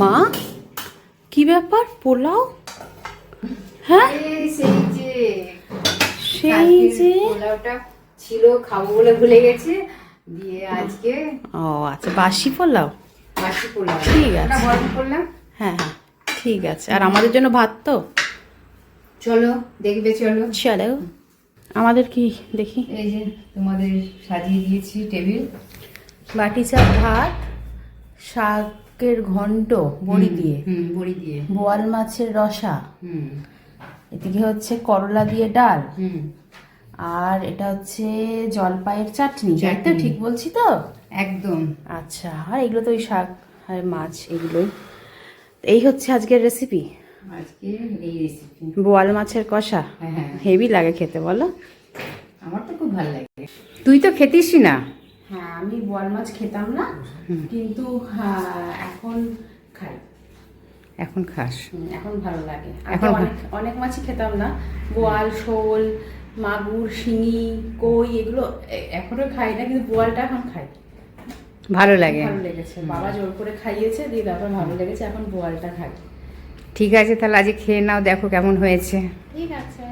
মা কি ব্যাপার? পোলাও? হ্যাঁ? সেই যে সেই যে পোলাওটা ছিল খাব বলে ভুলে গেছে। দিয়ে আজকে ও আচ্ছা বাসি পোলাও? বাসি পোলাও। ঠিক আছে। গরম করলাম। হ্যাঁ হ্যাঁ ঠিক আছে। আর আমাদের জন্য ভাত তো? চলো দেখবে চলো। চলো। আমাদের কি? দেখি। এই যে তোমাদের সাজিয়ে দিয়েছি টেবিল। বাটি চাল ভাত শাকের ঘন্ট বড়ি দিয়ে। হুম বড়ি দিয়ে। বোয়াল মাছের রসা। হুম। এদিকে হচ্ছে করলা দিয়ে ডাল। হুম। আর এটা হচ্ছে জলপাইয়ের চাটনি। তো ঠিক বলছি তো? একদম। আচ্ছা আর এগুলো তো ওই শাক আর মাছ এগুলোই। এই হচ্ছে আজকের রেসিপি আজকে এই রেসিপি বোয়াল মাছের কষা? হ্যাঁ হ্যাঁ। হেভি লাগে খেতে বলো। আমার তো খুব ভালো লাগে। তুই তো খেতিসই না। আমি বোয়াল মাছ খেতাম না কিন্তু এখন খাই। এখন খাস? এখন ভালো লাগে। এখন অনেক অনেক মাছই খেতাম না। বোয়াল শোল মাগুর শিঙি কই এগুলো এখনও খাই না কিন্তু বোয়ালটা এখন খাই। ভালো লাগে। ভালো লেগেছে। বাবা জোর করে খাইয়েছে দিয়ে তারপর ভালো লেগেছে এখন বোয়ালটা খাই। ঠিক আছে তাহলে আজকে খেয়ে নাও দেখো কেমন হয়েছে। ঠিক আছে।